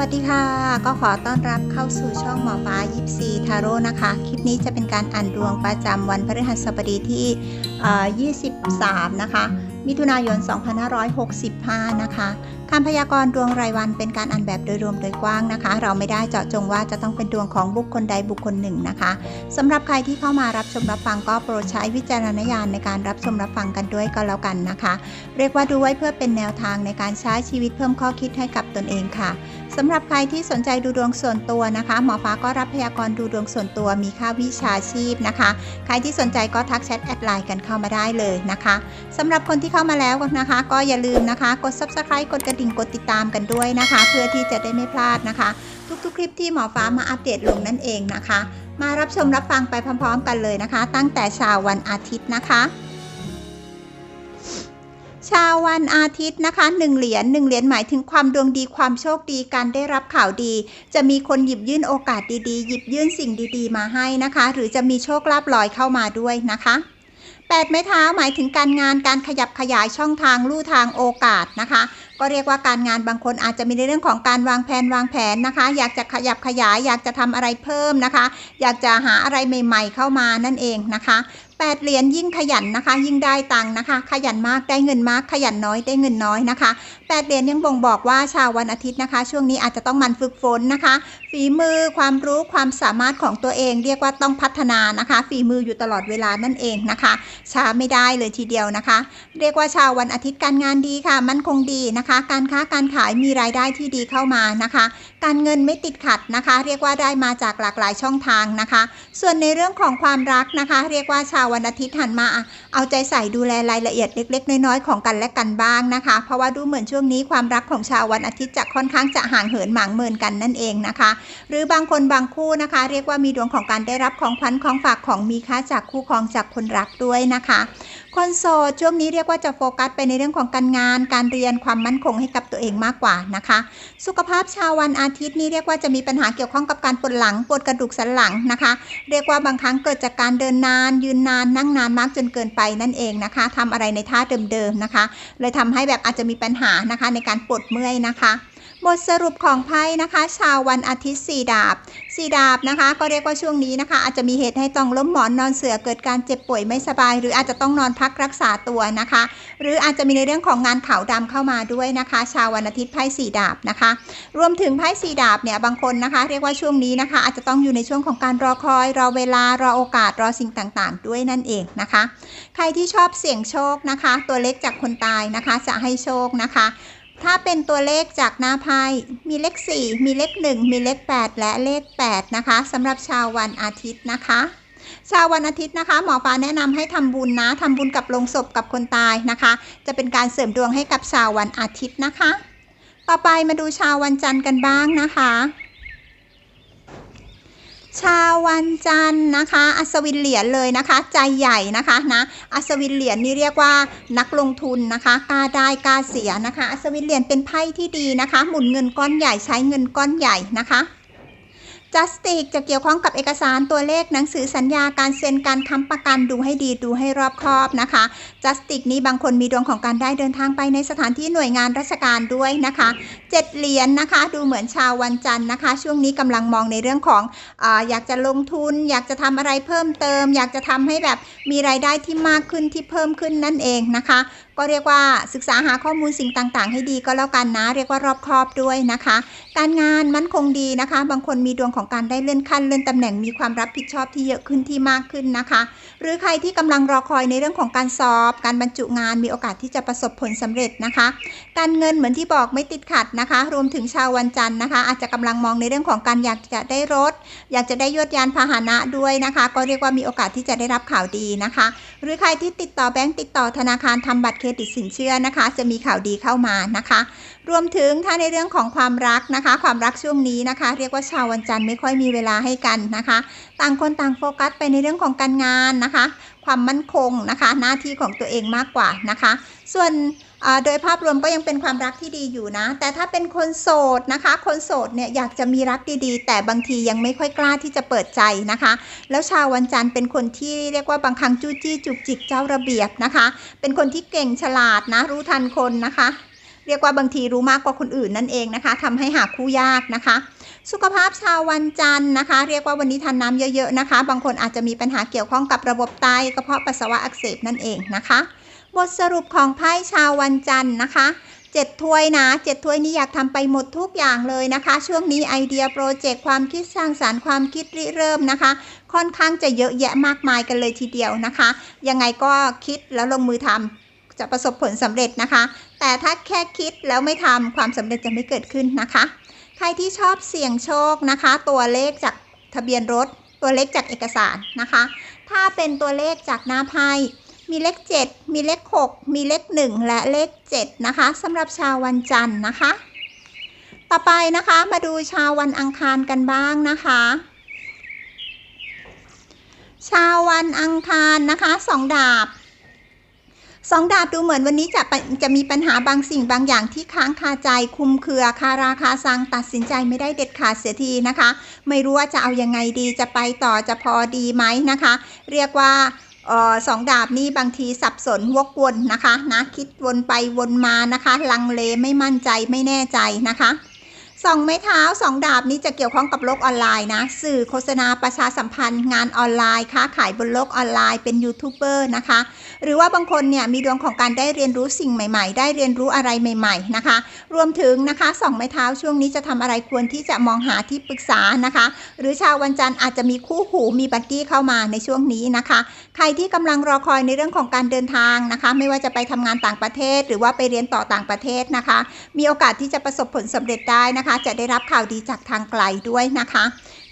วัสดีค่ะ ก็ขอต้อนรับเข้าสู่ช่องหมอฟ้ายิปซีทาโร่นะคะ คลิปนี้จะเป็นการอ่านดวงประจำวันพฤหัสบดีที่ 23 นะคะ มิถุนายน 2565 นะคะ คำพยากรณ์ดวงรายวันเป็นการอ่านแบบโดยรวมโดยกว้างนะคะ เราไม่ได้เจาะจงว่าจะต้องเป็นดวงของบุคคลใดบุคคลหนึ่งนะคะสำหรับใครที่เข้ามารับชมรับฟังก็โปรดใช้วิจารณญาณในการรับชมรับฟังกันด้วยก็แล้วกันนะคะ เรียกว่าดูไว้เพื่อเป็นแนวทางในการใช้ชีวิตเพิ่มข้อคิดให้กับตนเองค่ะสำหรับใครที่สนใจดูดวงส่วนตัวนะคะ หมอฟ้าก็รับพยากรณ์ดูดวงส่วนตัวมีค่าวิชาชีพนะคะ ใครที่สนใจก็ทักแชทแอดไลน์กันเข้ามาได้เลยนะคะสำหรับคนที่เข้ามาแล้วนะคะ ก็อย่าลืมนะคะ กด subscribe กดกระดิ่งกดติดตามกันด้วยนะคะ เพื่อที่จะได้ไม่พลาดนะคะ ทุกๆ คลิปที่หมอฟ้ามาอัปเดตลงนั่นเองนะคะ มารับชมรับฟังไปพร้อม ๆ กันเลยนะคะ ตั้งแต่เช้าวันอาทิตย์นะคะชาววันอาทิตย์นะคะหนึ่งเหรียญหนึ่งเหรียญหมายถึงความดวงดีความโชคดีการได้รับข่าวดี จะมีคนหยิบยื่นโอกาสดีๆ หยิบยื่นสิ่งดีๆ มาให้นะคะ หรือจะมีโชคลาภลอยเข้ามาด้วยนะคะ แปดไม้เท้าหมายถึงการงานการขยับขยายช่องทางลู่ทางโอกาสนะคะ ก็เรียกว่าการงานบางคนอาจจะมีในเรื่องของการวางแผนวางแผนนะคะ อยากจะขยับขยาย อยากจะทำอะไรเพิ่มนะคะ อยากจะหาอะไรใหม่ ๆ เข้ามานั่นเองนะคะแปดเหรียญยิ่งขยันนะคะ ยิ่งได้ตังค์นะคะ ขยันมากได้เงินมาก ขยันน้อยได้เงินน้อยนะคะแปดเหรียญยังบ่งบอกว่าชาววันอาทิตย์นะคะ ช่วงนี้อาจจะต้องมันฝึกฝนนะคะ ฝีมือความรู้ความสามารถของตัวเองเรียกว่าต้องพัฒนานะคะ ฝีมืออยู่ตลอดเวลานั่นเองนะคะ ช้าไม่ได้เลยทีเดียวนะคะ เรียกว่าชาววันอาทิตย์การงานดีค่ะ มั่นคงดีนะคะ การค้าการขายมีรายได้ที่ดีเข้ามานะคะ การเงินไม่ติดขัดนะคะ เรียกว่าได้มาจากหลากหลายช่องทางนะคะ ส่วนในเรื่องของความรักนะคะ เรียกว่าชาววันอาทิตย์หันมา เอาใจใส่ดูแลรายละเอียดเล็ก ๆ น้อยๆของกันและกันบ้างนะคะ เพราะว่าดูเหมือนช่วงนี้ความรักของชาววันอาทิตย์จะค่อนข้างจะห่างเหินหมางเมินกันนั่นเองนะคะหรือบางคนบางคู่นะคะ เรียกว่ามีดวงของการได้รับของขวัญของฝากของมีค่าจากคู่ครองจากคนรักด้วยนะคะ คนโสดช่วงนี้เรียกว่าจะโฟกัสไปในเรื่องของการงาน การเรียนความมั่นคงให้กับตัวเองมากกว่านะคะ สุขภาพชาววันอาทิตย์นี้เรียกว่าจะมีปัญหาเกี่ยวข้องกับการปวดหลังปวดกระดูกสันหลังนะคะ เรียกว่าบางครั้งเกิดจากการเดินนาน ยืนนานนั่งนานมากจนเกินไปนั่นเองนะคะทำอะไรในท่าเดิมๆนะคะ เลยทำให้แบบอาจจะมีปัญหานะคะในการปวดเมื่อยนะคะ บทสรุปของไพ่นะคะ ชาววันอาทิตย์สี่ดาบสี่ดาบนะคะ ก็เรียกว่าช่วงนี้นะคะ อาจจะมีเหตุให้ต้องล้มหมอนนอนเสือเกิดการเจ็บป่วยไม่สบาย หรืออาจจะต้องนอนพักรักษาตัวนะคะ หรืออาจจะมีในเรื่องของงานขาวดำเข้ามาด้วยนะคะ ชาววันอาทิตย์ไพ่สี่ดาบนะคะ รวมถึงไพ่สี่ดาบเนี่ยบางคนนะคะ เรียกว่าช่วงนี้นะคะ อาจจะต้องอยู่ในช่วงของการรอคอย รอเวลารอโอกาสรอสิ่งต่างๆ ด้วยนั่นเองนะคะ ใครที่ชอบเสี่ยงโชคนะคะ ตัวเลขจากคนตายนะคะ จะให้โชคนะคะ ถ้าเป็นตัวเลขจากหน้าไพ่มีเลข 4 มีเลข 1 มีเลข 8 และเลข 8 นะคะสำหรับชาววันอาทิตย์นะคะชาววันอาทิตย์นะคะ หมอปลาแนะนำให้ทำบุญนะทำบุญกับโลงศพกับคนตายนะคะ จะเป็นการเสริมดวงให้กับชาววันอาทิตย์นะคะ ต่อไปมาดูชาววันจันทร์กันบ้างนะคะ ชาววันจันทร์นะคะ อัศวินเหรียญเลยนะคะ ใจใหญ่นะคะนะอัศวินเหรียญนี่เรียกว่านักลงทุนนะคะกล้าได้กล้าเสียนะคะ อัศวินเหรียญเป็นไพ่ที่ดีนะคะ หมุนเงินก้อนใหญ่ใช้เงินก้อนใหญ่นะคะ จัสติกจะเกี่ยวข้องกับเอกสารตัวเลขหนังสือสัญญาการเซ็นการค้ำประกันดูให้ดีดูให้รอบคอบนะคะจัสติกนี้บางคนมีดวงของการได้เดินทางไปในสถานที่หน่วยงานราชการด้วยนะคะเจ็ดเหรียญนะคะ ดูเหมือนชาววันจันทร์นะคะ ช่วงนี้กำลังมองในเรื่องของออยากจะลงทุน อยากจะทำอะไรเพิ่มเติม อยากจะทำให้แบบมีรายได้ที่มากขึ้นที่เพิ่มขึ้นนั่นเองนะคะ ก็เรียกว่าศึกษาหาข้อมูลสิ่งต่างๆ ให้ดีก็แล้วกันนะ เรียกว่ารอบคอบด้วยนะคะ การงานมั่นคงดีนะคะ บางคนมีดวงของการได้เลื่อนขั้นเลื่อนตำแหน่งมีความรับผิดชอบที่เยอะขึ้นที่มากขึ้นนะคะ หรือใครที่กำลังรอคอยในเรื่องของการสอบ การบรรจุงานมีโอกาสที่จะประสบผลสำเร็จนะคะ การเงินเหมือนที่บอกไม่ติดขัดนะคะ รวมถึงชาววันจันทร์นะคะ อาจจะกำลังมองในเรื่องของการอยากจะได้รถ อยากจะได้ยวดยานพาหนะด้วยนะคะ ก็เรียกว่ามีโอกาสที่จะได้รับข่าวดีนะคะ หรือใครที่ติดต่อแบงก์ติดต่อธนาคารทำบัตรเครดิตสินเชื่อนะคะ จะมีข่าวดีเข้ามานะคะ รวมถึงถ้าในเรื่องของความรักนะคะ ความรักช่วงนี้นะคะ เรียกว่าชาววันจันทร์ไม่ค่อยมีเวลาให้กันนะคะ ต่างคนต่างโฟกัสไปในเรื่องของการงานนะคะ ความมั่นคงนะคะ หน้าที่ของตัวเองมากกว่านะคะ ส่วน โดยภาพรวมก็ยังเป็นความรักที่ดีอยู่นะ แต่ถ้าเป็นคนโสดนะคะ คนโสดเนี่ยอยากจะมีรักดีๆ แต่บางทียังไม่ค่อยกล้าที่จะเปิดใจนะคะ แล้วชาววันจันทร์เป็นคนที่เรียกว่าบางครั้งจู้จี้จุกจิกเจ้าระเบียบนะคะ เป็นคนที่เก่งฉลาดนะ รู้ทันคนนะคะเรียกว่าบางทีรู้มากกว่าคนอื่นนั่นเองนะคะทำให้หาคู่ยากนะคะ สุขภาพชาววันจันทร์นะคะ เรียกว่าวันนี้ทานน้ำเยอะๆนะคะ บางคนอาจจะมีปัญหาเกี่ยวข้องกับระบบไตกระเพาะปัสสาวะอักเสบนั่นเองนะคะ บทสรุปของไพ่ชาววันจันทร์นะคะเจ็ดถ้วยนะเจ็ดถ้วยนี้อยากทำไปหมดทุกอย่างเลยนะคะ ช่วงนี้ไอเดียโปรเจกต์ความคิดสร้างสารรค์ความคิดริเริ่มนะคะ ค่อนข้างจะเยอะแยะมากมายกันเลยทีเดียวนะคะ ยังไงก็คิดแล้วลงมือทำจะประสบผลสำเร็จนะคะ แต่ถ้าแค่คิดแล้วไม่ทำความสำเร็จจะไม่เกิดขึ้นนะคะ ใครที่ชอบเสี่ยงโชคนะคะ ตัวเลขจากทะเบียนรถ ตัวเลขจากเอกสารนะคะ ถ้าเป็นตัวเลขจากหน้าไพ่ มีเลข 7 มีเลข 6 มีเลข 1 และเลข 7 นะคะสำหรับชาววันจันทร์นะคะ ต่อไปนะคะมาดูชาววันอังคารกันบ้างนะคะ ชาววันอังคารนะคะสองดาบสองดาบดูเหมือนวันนี้จะจะมีปัญหาบางสิ่งบางอย่างที่ค้างคาใจคุมเครือคาราคาซังตัดสินใจไม่ได้เด็ดขาดเสียทีนะคะ ไม่รู้ว่าจะเอายังไงดีจะไปต่อจะพอดีไหมนะคะ เรียกว่า ออสองดาบนี้บางทีสับสนวกวนนะคะนะคิดวนไปวนมานะคะ ลังเลไม่มั่นใจไม่แน่ใจนะคะสองไม้เท้าสองดาบนี้จะเกี่ยวข้องกับโลกออนไลน์นะ สื่อโฆษณาประชาสัมพันธ์ งานออนไลน์ค้าขายบนโลกออนไลน์เป็นยูทูบเบอร์นะคะ หรือว่าบางคนเนี่ยมีดวงของการได้เรียนรู้สิ่งใหม่ ๆ ได้เรียนรู้อะไรใหม่ ๆ นะคะ รวมถึงนะคะสองไม้เท้าช่วงนี้จะทำอะไรควรที่จะมองหาที่ปรึกษานะคะ หรือชาววันจันทร์อาจจะมีคู่หูมีบัดดี้เข้ามาในช่วงนี้นะคะ ใครที่กำลังรอคอยในเรื่องของการเดินทางนะคะ ไม่ว่าจะไปทำงานต่างประเทศ หรือว่าไปเรียนต่อต่างประเทศนะคะ มีโอกาสที่จะประสบผลสำเร็จได้นะคะ จะได้รับข่าวดีจากทางไกลด้วยนะคะ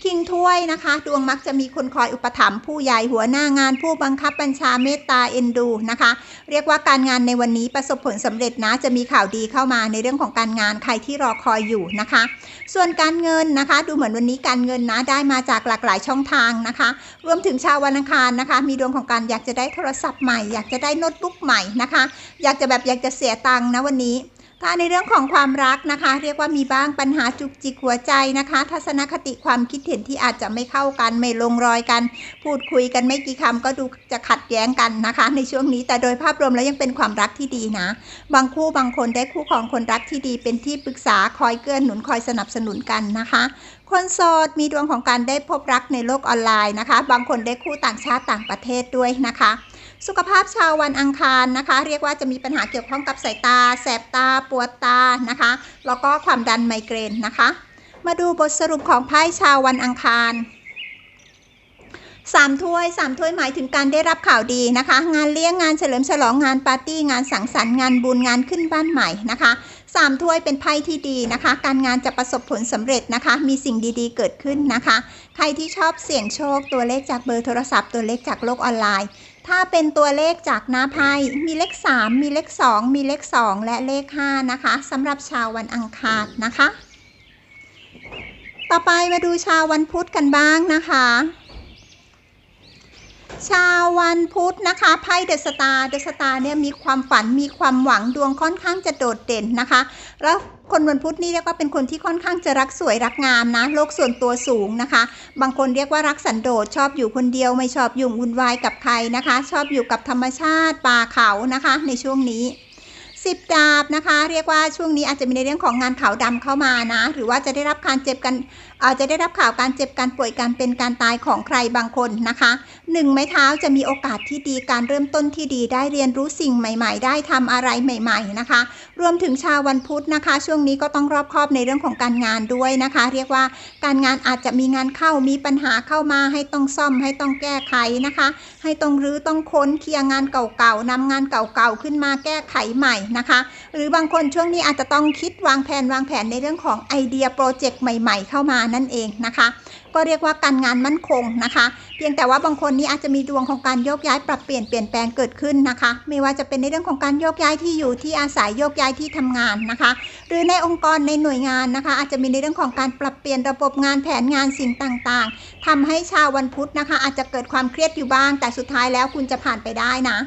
คิงถ้วยนะคะ ดวงมักจะมีคนคอยอุปถัมภ์ผู้ใหญ่หัวหน้างานผู้บังคับบัญชาเมตตาเอ็นดูนะคะ เรียกว่าการงานในวันนี้ประสบผลสำเร็จนะ จะมีข่าวดีเข้ามาในเรื่องของการงานใครที่รอคอยอยู่นะคะ ส่วนการเงินนะคะ ดูเหมือนวันนี้การเงินนะได้มาจากหลากหลายช่องทางนะคะ รวมถึงชาววันอังคารนะคะ มีดวงของการอยากจะได้โทรศัพท์ใหม่ อยากจะได้โน้ตบุ๊กใหม่นะคะ อยากจะแบบอยากจะเสียตังค์นะวันนี้ ถ้าในเรื่องของความรักนะคะ เรียกว่ามีบ้างปัญหาจุกจิกหัวใจนะคะ ทัศนคติความคิดเห็นที่อาจจะไม่เข้ากันไม่ลงรอยกัน พูดคุยกันไม่กี่คำก็ดูจะขัดแย้งกันนะคะ ในช่วงนี้แต่โดยภาพรวมแล้วยังเป็นความรักที่ดีนะ บางคู่บางคนได้คู่ของคนรักที่ดีเป็นที่ปรึกษาคอยเกื้อหนุนคอยสนับสนุนกันนะคะคนโสดมีดวงของการได้พบรักในโลกออนไลน์นะคะ บางคนได้คู่ต่างชาติต่างประเทศด้วยนะคะ สุขภาพชาววันอังคารนะคะ เรียกว่าจะมีปัญหาเกี่ยวข้องกับสายตา แสบตา ปวดตานะคะ แล้วก็ความดันไมเกรนนะคะ มาดูบทสรุปของไพ่ชาววันอังคารสามถ้วยสามถ้วยหมายถึงการได้รับข่าวดีนะคะ งานเลี้ยงงานเฉลิมฉลองงานปาร์ตี้งานสังสรรค์งานบุญงานขึ้นบ้านใหม่นะคะสามถ้วยเป็นไพ่ที่ดีนะคะ การงานจะประสบผลสำเร็จนะคะ มีสิ่งดีๆเกิดขึ้นนะคะ ใครที่ชอบเสี่ยงโชคตัวเลขจากเบอร์โทรศัพท์ตัวเลขจากโลกออนไลน์ ถ้าเป็นตัวเลขจากหน้าไพ่มีเลข 3 มีเลข 2 มีเลข 2 และเลข 5 นะคะสำหรับชาววันอังคารนะคะ ต่อไปมาดูชาววันพุธกันบ้างนะคะ ชาววันพุธนะคะไพ่เดอะสตาร์เดอะสตาร์เนี่ยมีความฝันมีความหวังดวงค่อนข้างจะโดดเด่นนะคะ แล้วคนวันพุธนี่เรียกว่าเป็นคนที่ค่อนข้างจะรักสวยรักงามนะโลกส่วนตัวสูงนะคะ บางคนเรียกว่ารักสันโดษชอบอยู่คนเดียวไม่ชอบยุ่งวุ่นวายกับใครนะคะ ชอบอยู่กับธรรมชาติป่าเขานะคะ ในช่วงนี้สิบดาบนะคะ เรียกว่าช่วงนี้อาจจะมีในเรื่องของงานขาวดำเข้ามานะ หรือว่าจะได้รับการเจ็บกัน อาจจะได้รับข่าวการเจ็บการป่วยการเป็นการตายของใครบางคนนะคะหนึ่งไม้เท้าจะมีโอกาสที่ดีการเริ่มต้นที่ดีได้เรียนรู้สิ่งใหม่ ๆ ได้ทำอะไรใหม่ ๆนะคะ รวมถึงชาววันพุธนะคะ ช่วงนี้ก็ต้องรอบคอบในเรื่องของการงานด้วยนะคะ เรียกว่าการงานอาจจะมีงานเข้ามีปัญหาเข้ามาให้ต้องซ่อมให้ต้องแก้ไขนะคะ ให้ต้องรื้อต้องค้นเคลียร์งานเก่าๆนำงานเก่าๆขึ้นมาแก้ไขใหม่นะคะ หรือบางคนช่วงนี้อาจจะต้องคิดวางแผนวางแผนในเรื่องของไอเดียโปรเจกต์ใหม่ ๆ เข้ามานั่นเองนะคะ ก็เรียกว่าการงานมั่นคงนะคะ เพียงแต่ว่าบางคนนี้อาจจะมีดวงของการโยกย้ายปรับเปลี่ยนเปลี่ยนแปลงเกิดขึ้นนะคะ ไม่ว่าจะเป็นในเรื่องของการโยกย้ายที่อยู่ที่อาศัยโยกย้ายที่ทำงานนะคะ หรือในองค์กรในหน่วยงานนะคะ อาจจะมีในเรื่องของการปรับเปลี่ยนระบบงานแผนงานสิ่งต่างๆทำให้ชาววันพุธนะคะ อาจจะเกิดความเครียดอยู่บ้าง แต่สุดท้ายแล้วคุณจะผ่านไปได้นะ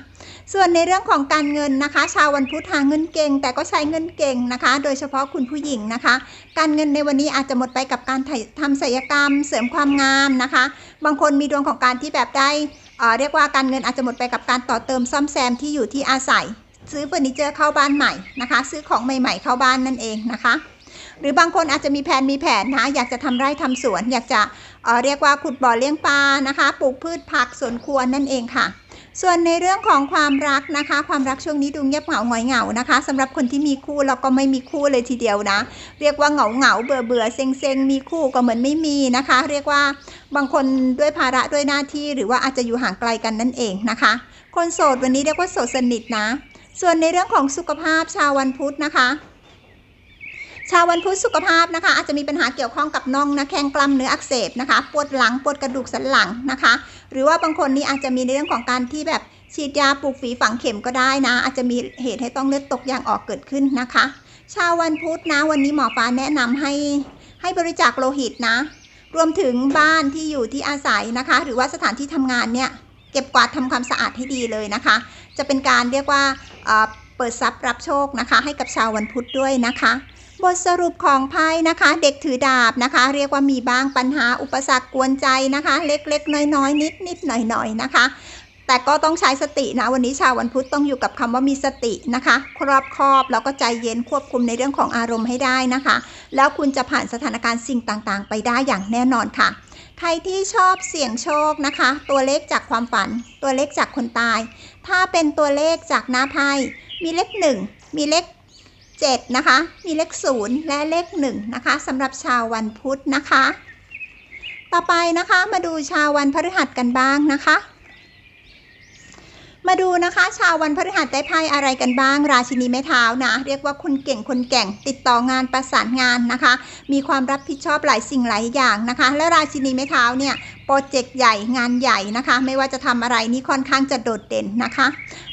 ส่วนในเรื่องของการเงินนะคะ ชาววันพุธหาเงินเก่ง แต่ก็ใช้เงินเก่งนะคะ โดยเฉพาะคุณผู้หญิงนะคะ การเงินในวันนี้อาจจะหมดไปกับการทำศัลยกรรม เสริมความงามนะคะ บางคนมีดวงของการที่แบบได้เรียกว่าการเงินอาจจะหมดไปกับการต่อเติมซ่อมแซมที่อยู่ที่อาศัย ซื้อเฟอร์นิเจอร์เข้าบ้านใหม่นะคะ ซื้อของใหม่ๆเข้าบ้านนั่นเองนะคะหรือบางคนอาจจะมีแผนมีแผนนะอยากจะทำไร่ทำสวน อยากจะเเรียกว่าขุดบ่อเลี้ยงปลานะคะ ปลูกพืชผักสวนครัวนั่นเองค่ะ ส่วนในเรื่องของความรักนะคะ ความรักช่วงนี้ดูเงียบเหงาหงอยเหงานะคะสำหรับคนที่มีคู่แล้วก็ไม่มีคู่เลยทีเดียวนะ เรียกว่าเหงาเหงาเบื่อเบื่อเซ็งเซ็งมีคู่ก็เหมือนไม่มีนะคะ เรียกว่าบางคนด้วยภาระด้วยหน้าที่หรือว่าอาจจะอยู่ห่างไกลกันนั่นเองนะคะ คนโสดวันนี้เรียกว่าโสดสนิทนะ ส่วนในเรื่องของสุขภาพชาววันพุธนะคะ ชาววันพุธสุขภาพนะคะ อาจจะมีปัญหาเกี่ยวข้องกับน่องนะแข้งกล้ามเนื้ออักเสบนะคะ ปวดหลังปวดกระดูกสันหลังนะคะ หรือว่าบางคนนี่อาจจะมีในเรื่องของการที่แบบฉีดยาปลูกฝีฝังเข็มก็ได้นะ อาจจะมีเหตุให้ต้องเลือดตกยางออกเกิดขึ้นนะคะ ชาววันพุธนะ วันนี้หมอฟ้าแนะนำให้ให้บริจาคโลหิตนะ รวมถึงบ้านที่อยู่ที่อาศัยนะคะ หรือว่าสถานที่ทำงานเนี่ยเก็บกวาดทำความสะอาดให้ดีเลยนะคะ จะเป็นการเรียกว่าเปิดทรัพย์รับโชคนะคะ ให้กับชาววันพุธด้วยนะคะ บทสรุปของไพ่นะคะ เด็กถือดาบนะคะ เรียกว่ามีบ้างปัญหาอุปสรรคกวนใจนะคะ เล็กๆ น้อยๆ นิดๆหน่อยๆนะคะแต่ก็ต้องใช้สตินะ วันนี้ชาววันพุธต้องอยู่กับคำว่ามีสตินะคะ ครอบครอบแล้วก็ใจเย็นควบคุมในเรื่องของอารมณ์ให้ได้นะคะ แล้วคุณจะผ่านสถานการณ์สิ่งต่างๆ ไปได้อย่างแน่นอนค่ะ ใครที่ชอบเสี่ยงโชคนะคะ ตัวเลขจากความฝัน ตัวเลขจากคนตาย ถ้าเป็นตัวเลขจากหน้าไพ่มีเลขหนึ่งมีเลข 7 นะคะ มีเลข 0 และเลข 1 นะคะสำหรับชาววันพุธนะคะ ต่อไปนะคะมาดูชาววันพฤหัสกันบ้างนะคะ มาดูนะคะชาววันพฤหัสได้ไพ่อะไรกันบ้าง ราชินีไม้เท้านะ เรียกว่าคนเก่งคนแก่งติดต่องานประสานงานนะคะ มีความรับผิดชอบหลายสิ่งหลายอย่างนะคะ และราชินีไม้เท้าเนี่ยโปรเจกต์ใหญ่งานใหญ่นะคะ ไม่ว่าจะทำอะไรนี่ค่อนข้างจะโดดเด่นนะคะ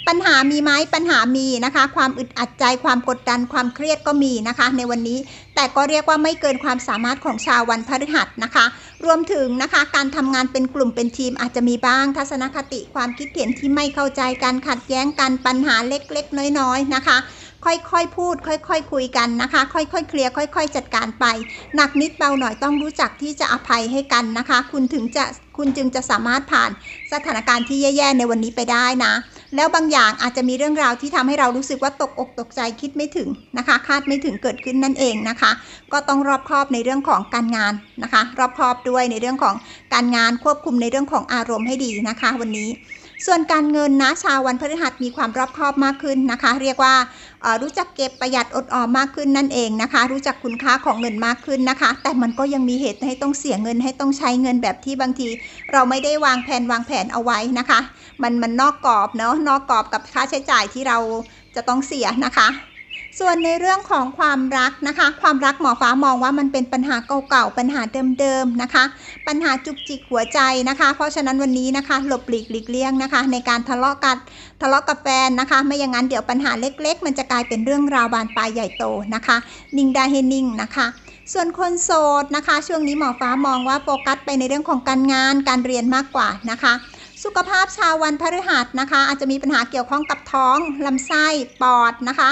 ปัญหามีไหมปัญหามีนะคะ ความอึดอัดใจความกดดันความเครียดก็มีนะคะ ในวันนี้ แต่ก็เรียกว่าไม่เกินความสามารถของชาววันพฤหัสนะคะ รวมถึงนะคะ การทำงานเป็นกลุ่มเป็นทีมอาจจะมีบ้าง ทัศนคติความคิดเห็นที่ไม่เข้าใจกันขัดแย้งกันปัญหาเล็กๆ น้อยๆนะคะค่อยๆ พูด ค่อยๆคุยกันนะคะ ค่อยๆ เคลียร์ ค่อย ๆ จัดการไป หนักนิดเบาหน่อยต้องรู้จักที่จะอภัยให้กันนะคะ คุณถึงจะ คุณจึงจะสามารถผ่านสถานการณ์ที่แย่ๆ ในวันนี้ไปได้นะ แล้วบางอย่างอาจจะมีเรื่องราวที่ทำให้เรารู้สึกว่าตกอกตกใจคิดไม่ถึงนะคะ คาดไม่ถึงเกิดขึ้นนั่นเองนะคะ ก็ต้องรอบคอบในเรื่องของการงานนะคะ รอบคอบด้วยในเรื่องของการงานควบคุมในเรื่องของอารมณ์ให้ดีนะคะ วันนี้ ส่วนการเงินนะชาววันพฤหัสมีความรอบคอบมากขึ้นนะคะ เรียกว่ารู้จักเก็บประหยัดอดออมมากขึ้นนั่นเองนะคะ รู้จักคุณค่าของเงินมากขึ้นนะคะ แต่มันก็ยังมีเหตุให้ต้องเสียเงินให้ต้องใช้เงินแบบที่บางที เราไม่ได้วางแผนวางแผนเอาไว้นะคะ มันมันนอกกรอบเนาะนอกกรอบกับค่าใช้จ่ายที่เราจะต้องเสียนะคะ ส่วนในเรื่องของความรักนะคะ ความรักหมอฟ้ามองว่ามันเป็นปัญหาเก่าๆปัญหาเดิมๆนะคะ ปัญหาจุกจิกหัวใจนะคะ เพราะฉะนั้นวันนี้นะคะ หลบหลีกหลีกเลี่ยงนะคะ ในการทะเลาะกันทะเลาะกับแฟนนะคะ ไม่อย่างนั้นเดี๋ยวปัญหาเล็ก ๆ มันจะกลายเป็นเรื่องราวบานปลายใหญ่โตนะคะ นิ่งได้ให้นิ่งนะคะส่วนคนโสดนะคะ ช่วงนี้หมอฟ้ามองว่าโฟกัสไปในเรื่องของการงานการเรียนมากกว่านะคะ สุขภาพชาววันพฤหัสนะคะ อาจจะมีปัญหาเกี่ยวข้องกับท้องลำไส้ปอดนะคะ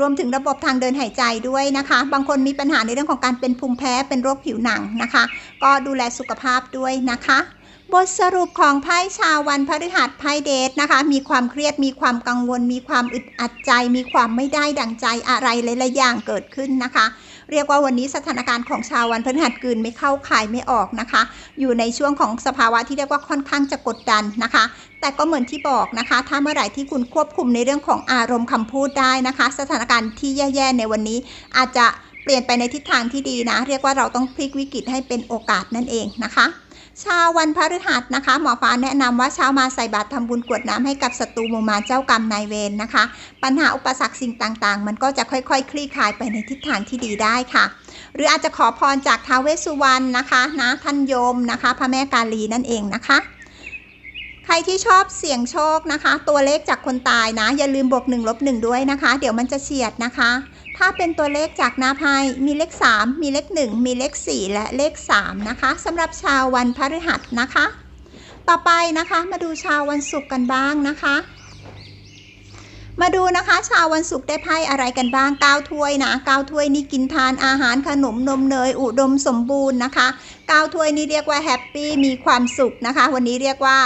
รวมถึงระบบทางเดินหายใจด้วยนะคะ บางคนมีปัญหาในเรื่องของการเป็นภูมิแพ้เป็นโรคผิวหนังนะคะ ก็ดูแลสุขภาพด้วยนะคะ บทสรุปของไพ่ชาววันพฤหัสไพ่เดทนะคะ มีความเครียดมีความกังวล มีความอึดอัดใจ มีความไม่ได้ดังใจอะไรหลายๆอย่างเกิดขึ้นนะคะ เรียกว่าวันนี้สถานการณ์ของชาววันพฤหัสกืนไม่เข้าขายไม่ออกนะคะ อยู่ในช่วงของสภาวะที่เรียกว่าค่อนข้างจะกดดันนะคะ แต่ก็เหมือนที่บอกนะคะ ถ้าเมื่อไหร่ที่คุณควบคุมในเรื่องของอารมณ์คำพูดได้นะคะ สถานการณ์ที่แย่ๆในวันนี้อาจจะเปลี่ยนไปในทิศทางที่ดีนะ เรียกว่าเราต้องพลิกวิกฤตให้เป็นโอกาสนั่นเองนะคะ ชาววันพฤหัสนะคะ หมอฟ้าแนะนำว่าเช้ามาใส่บาตรทำบุญกรวดน้ำให้กับศัตรูโมมาเจ้ากรรมนายเวรนะคะ ปัญหาอุปสรรคสิ่งต่างๆ มันก็จะค่อยๆคลี่คลายไปในทิศทางที่ดีได้ค่ะ หรืออาจจะขอพรจากท้าวเวสสุวรรณนะคะนะท่านโยมนะคะพระแม่กาลีนั่นเองนะคะใครที่ชอบเสี่ยงโชคนะคะ ตัวเลขจากคนตายนะ อย่าลืมบวก1ลบ1ด้วยนะคะ เดี๋ยวมันจะเฉียดนะคะ ถ้าเป็นตัวเลขจากหน้าไพ่มีเลข 3 มีเลข 1 มีเลข 4 และเลข 3 นะคะสำหรับชาววันพฤหัสนะคะ ต่อไปนะคะมาดูชาววันศุกร์กันบ้างนะคะ มาดูนะคะ ชาววันศุกร์ได้ไพ่อะไรกันบ้าง9ถ้วยนะ9ถ้วยนี่กินทานอาหารขนมนมเนยอุดมสมบูรณ์นะคะ9ถ้วยนี่เรียกว่าแฮปปี้มีความสุขนะคะ วันนี้เรียกว่า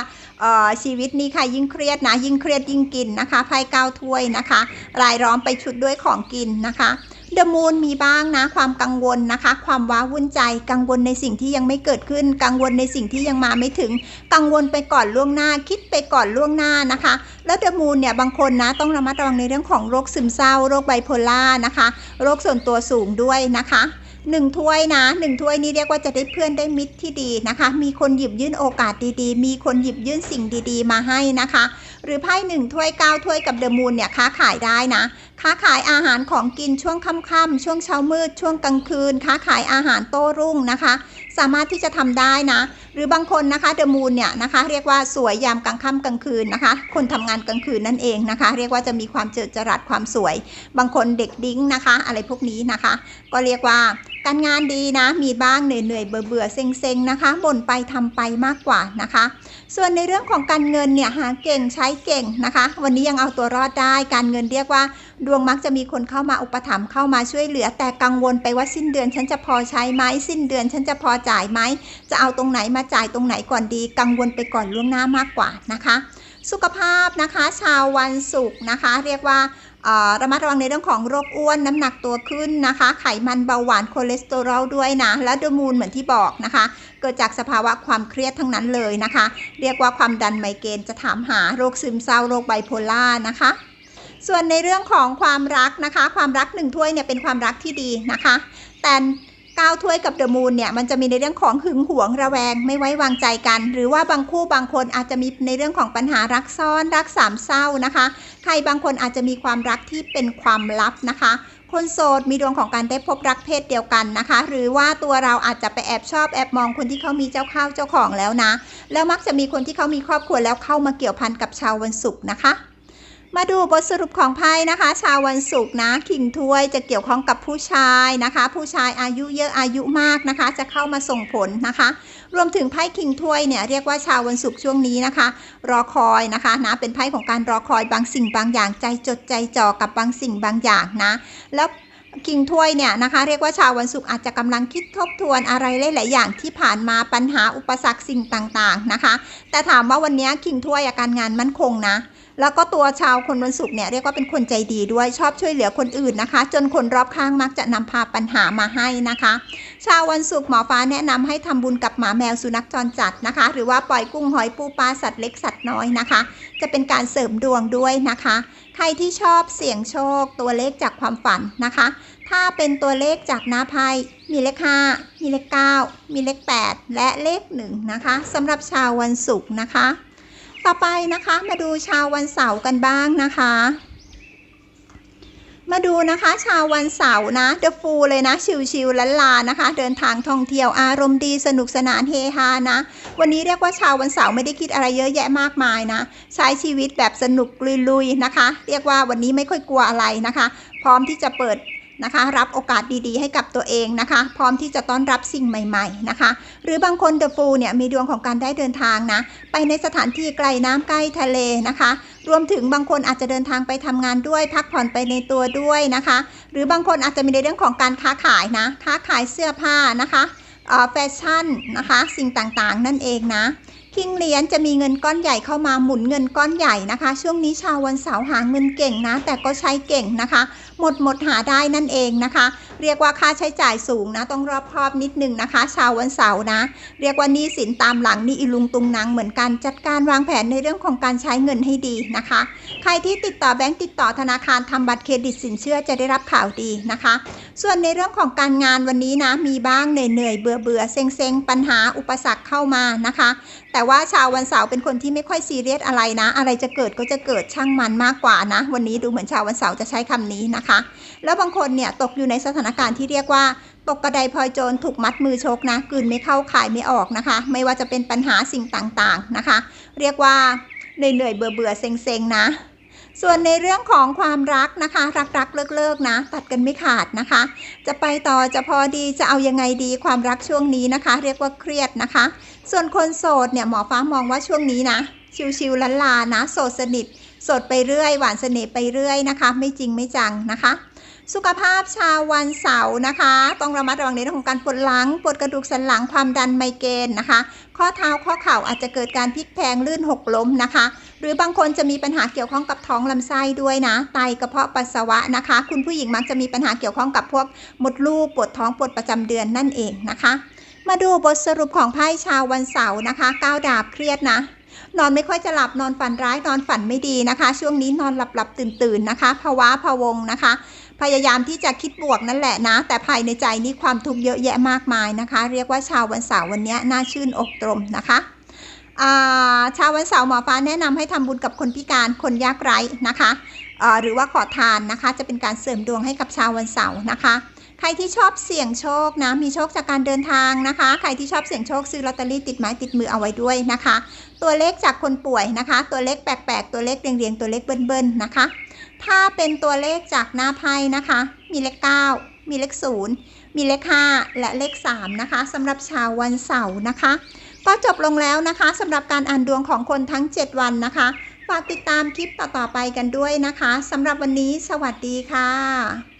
ชีวิตนี้ค่ะยิ่งเครียดนะ ยิ่งเครียดยิ่งกินนะคะไพ่เก้าถ้วยนะคะ รายล้อมไปชุดด้วยของกินนะคะเดอะมูนมีบ้างนะความกังวลนะคะ ความว้าวุ่นใจกังวลในสิ่งที่ยังไม่เกิดขึ้น กังวลในสิ่งที่ยังมาไม่ถึง กังวลไปก่อนล่วงหน้า คิดไปก่อนล่วงหน้านะคะ แล้วเดอะมูนเนี่ยบางคนนะต้องระมัดระวังในเรื่องของโรคซึมเศร้า โรคไบโพล่านะคะ โรคส่วนตัวสูงด้วยนะคะ หนึ่งถ้วยนะหนึ่งถ้วยนี้เรียกว่าจะได้เพื่อนได้มิตรที่ดีนะคะ มีคนหยิบยื่นโอกาสดีๆ มีคนหยิบยื่นสิ่งดีๆ มาให้นะคะ หรือไพ่หนึ่งถ้วยเก้าถ้วยกับเดอะมูนเนี่ยค้าขายได้นะ ค้าขายอาหารของกินช่วงค่ำๆช่วงเช้ามืดช่วงกลางคืน ค้าขายอาหารโต้รุ่งนะคะ สามารถที่จะทำได้นะ หรือบางคนนะคะเดอะมูนเนี่ยนะคะ เรียกว่าสวยยามกลางค่ำกลางคืนนะคะ คนทำงานกลางคืนนั่นเองนะคะ เรียกว่าจะมีความเจิดจรัสความสวย บางคนเด็กดิ้งนะคะ อะไรพวกนี้นะคะ ก็เรียกว่าการงานดีนะ มีบ้างเหนื่อยๆเบื่อๆเซ็งๆนะคะบ่นไปทำไปมากกว่านะคะ ส่วนในเรื่องของการเงินเนี่ยหาเก่งใช้เก่งนะคะ วันนี้ยังเอาตัวรอดได้ การเงินเรียกว่า ดวงมักจะมีคนเข้ามาอุปถัมภ์เข้ามาช่วยเหลือ แต่กังวลไปว่าสิ้นเดือนฉันจะพอใช้ไหมสิ้นเดือนฉันจะพอจ่ายไหมจะเอาตรงไหนมาจ่ายตรงไหนก่อนดี กังวลไปก่อนล่วงหน้ามากกว่านะคะ สุขภาพนะคะ ชาววันศุกร์นะคะ เรียกว่า ระมัดระวังในเรื่องของโรคอ้วนน้ำหนักตัวขึ้นนะคะ ไขมันเบาหวานคอเลสเตอรอลด้วยนะ และดมูลเหมือนที่บอกนะคะ เกิดจากสภาวะความเครียดทั้งนั้นเลยนะคะ เรียกว่าความดันไมเกรนจะถามหาโรคซึมเศร้าโรคไบโพล่านะคะ ส่วนในเรื่องของความรักนะคะ ความรักหนึ่งถ้วยเนี่ยเป็นความรักที่ดีนะคะ แต่ ก้าวถ้วยกับเดอะมูนเนี่ยมันจะมีในเรื่องของหึงหวงระแวงไม่ไว้วางใจกัน หรือว่าบางคู่บางคนอาจจะมีในเรื่องของปัญหารักซ้อนรักสามเศร้านะคะ ใครบางคนอาจจะมีความรักที่เป็นความลับนะคะคนโสดมีดวงของการได้พบรักเพศเดียวกันนะคะ หรือว่าตัวเราอาจจะไปแอบชอบแอบมองคนที่เขามีเจ้าข้าวเจ้าของแล้วนะ แล้วมักจะมีคนที่เขามีครอบครัวแล้วเข้ามาเกี่ยวพันกับชาววันศุกร์นะคะ มาดูบทสรุปของไพ่นะคะ ชาววันศุกร์นะคิงถ้วยจะเกี่ยวข้องกับผู้ชายนะคะ ผู้ชายอายุเยอะอายุมากนะคะ จะเข้ามาส่งผลนะคะ รวมถึงไพ่คิงถ้วยเนี่ยเรียกว่าชาววันศุกร์ช่วงนี้นะคะ รอคอยนะคะนะเป็นไพ่ของการรอคอยบางสิ่งบางอย่างใจจดใจจ่อกับบางสิ่งบางอย่างนะ แล้วคิงถ้วยเนี่ยนะคะเรียกว่าชาววันศุกร์อาจจะกำลังคิดทบทวนอะไรหลาย ๆ อย่างที่ผ่านมาปัญหาอุปสรรคสิ่งต่าง ๆ นะคะ แต่ถามว่าวันนี้คิงถ้วยอาการงานมั่นคงนะ แล้วก็ตัวชาวคนวันศุกร์เนี่ยเรียกว่าเป็นคนใจดีด้วยชอบช่วยเหลือคนอื่นนะคะ จนคนรอบข้างมักจะนำพาปัญหามาให้นะคะ ชาววันศุกร์หมอฟ้าแนะนำให้ทำบุญกับหมาแมวสุนัขจรจัดนะคะ หรือว่าปล่อยกุ้งหอยปูปลาสัตว์เล็กสัตว์น้อยนะคะ จะเป็นการเสริมดวงด้วยนะคะ ใครที่ชอบเสี่ยงโชค ตัวเลขจากความฝันนะคะ ถ้าเป็นตัวเลขจากหน้าไพ่มีเลข5มีเลข9มีเลข 8 และเลข1นะคะสำหรับชาววันศุกร์นะคะ ต่อไปนะคะมาดูชาววันเสาร์กันบ้างนะคะ มาดูนะคะ ชาววันเสาร์นะเดอะฟูลเลยนะชิวๆลันลานะคะ เดินทางท่องเที่ยวอารมณ์ดีสนุกสนานเฮฮานะ วันนี้เรียกว่าชาววันเสาร์ไม่ได้คิดอะไรเยอะแยะมากมายนะ ใช้ชีวิตแบบสนุกลุยๆนะคะ เรียกว่าวันนี้ไม่ค่อยกลัวอะไรนะคะ พร้อมที่จะเปิด นะคะ รับโอกาสดีๆ ให้กับตัวเองนะคะ พร้อมที่จะต้อนรับสิ่งใหม่ ๆ นะคะ หรือบางคนเดอะฟูเนี่ยมีดวงของการได้เดินทางนะ ไปในสถานที่ไกลน้ำใกล้ทะเลนะคะ รวมถึงบางคนอาจจะเดินทางไปทำงานด้วย พักผ่อนไปในตัวด้วยนะคะ หรือบางคนอาจจะมีในเรื่องของการค้าขายนะ ค้าขายเสื้อผ้านะคะแฟชั่นนะคะ สิ่งต่างๆ นั่นเองนะคิงเหรียญจะมีเงินก้อนใหญ่เข้ามาหมุนเงินก้อนใหญ่นะคะ ช่วงนี้ชาววันเสาร์หาเงินเก่งนะ แต่ก็ใช้เก่งนะคะหมดหมดหาได้นั่นเองนะคะ เรียกว่าค่าใช้จ่ายสูงนะ ต้องรอบคอบนิดนึงนะคะ ชาววันเสาร์นะ เรียกว่านี้สินตามหลังนี่อีลุงตุงนังเหมือนกันจัดการวางแผนในเรื่องของการใช้เงินให้ดีนะคะ ใครที่ติดต่อแบงก์ติดต่อธนาคารทำบัตรเครดิตสินเชื่อจะได้รับข่าวดีนะคะ ส่วนในเรื่องของการงานวันนี้นะ มีบ้างเหนื่อยเบื่อเบื่อเซ็งเซ็งปัญหาอุปสรรคเข้ามานะคะ แต่ว่าชาววันเสาร์เป็นคนที่ไม่ค่อยซีเรียสอะไรนะ อะไรจะเกิดก็จะเกิดช่างมันมากกว่านะ วันนี้ดูเหมือนชาววันเสาร์จะใช้คำนี้นะคะ แล้วบางคนเนี่ยตกอยู่ในสถานการณ์ที่เรียกว่าตกกระไดพลอยโจรถูกมัดมือชกนะกลืนไม่เข้าขายไม่ออกนะคะ ไม่ว่าจะเป็นปัญหาสิ่งต่างๆนะคะ เรียกว่าเหนื่อยๆเบื่อๆเซ็งๆนะส่วนในเรื่องของความรักนะคะ รักๆเลิกๆนะ ตัดกันไม่ขาดนะคะ จะไปต่อจะพอดีจะเอายังไงดีความรักช่วงนี้นะคะ เรียกว่าเครียดนะคะ ส่วนคนโสดเนี่ยหมอฟ้ามองว่าช่วงนี้นะ ชิวๆลันลานะ โสดสนิท สดไปเรื่อย หวานเสน่ห์ไปเรื่อยนะคะ ไม่จริงไม่จังนะคะ สุขภาพชาววันเสาร์นะคะ ต้องระมัดระวังในเรื่องของการปวดหลังปวดกระดูกสันหลังความดันไมเกรนนะคะ ข้อเท้าข้อเข่าอาจจะเกิดการพลิกแพงลื่นหกล้มนะคะ หรือบางคนจะมีปัญหาเกี่ยวข้องกับท้องลำไส้ด้วยนะไตกระเพาะปัสสาวะนะคะ คุณผู้หญิงมักจะมีปัญหาเกี่ยวข้องกับพวกมดลูกปวดท้องปวดประจำเดือนนั่นเองนะคะ มาดูบทสรุปของไพ่ชาววันเสาร์นะคะก้าวดาบเครียดนะ นอนไม่ค่อยจะหลับนอนฝันร้ายนอนฝันไม่ดีนะคะ ช่วงนี้นอนหลับหลับตื่นตื่นนะคะภาวะพะวงนะคะ พยายามที่จะคิดบวกนั่นแหละนะ แต่ภายในใจนี่ความทุกข์เยอะแยะมากมายนะคะ เรียกว่าชาววันเสาร์วันนี้น่าชื่นอกตรมนะคะาชาววันเสาร์หมอฟ้าแนะนำให้ทำบุญกับคนพิการคนยากไร้นะคะหรือว่าขอทานนะคะ จะเป็นการเสริมดวงให้กับชาววันเสาร์นะคะ ใครที่ชอบเสี่ยงโชคนะมีโชคจากการเดินทางนะคะ ใครที่ชอบเสี่ยงโชคซื้อลอตเตอรี่ติดไม้ติดมือเอาไว้ด้วยนะคะ ตัวเลขจากคนป่วยนะคะ ตัวเลขแปลกๆ ตัวเลขเรียงๆ ตัวเลขเบิ้ลๆนะคะ ถ้าเป็นตัวเลขจากหน้าไพ่นะคะ มีเลข 9 มีเลข 0 มีเลข 5 และเลข 3 นะคะสำหรับชาววันเสาร์นะคะ ก็จบลงแล้วนะคะสำหรับการอ่านดวงของคนทั้ง 7 วันนะคะฝากติดตามคลิปต่อๆไปกันด้วยนะคะสำหรับวันนี้สวัสดีค่ะ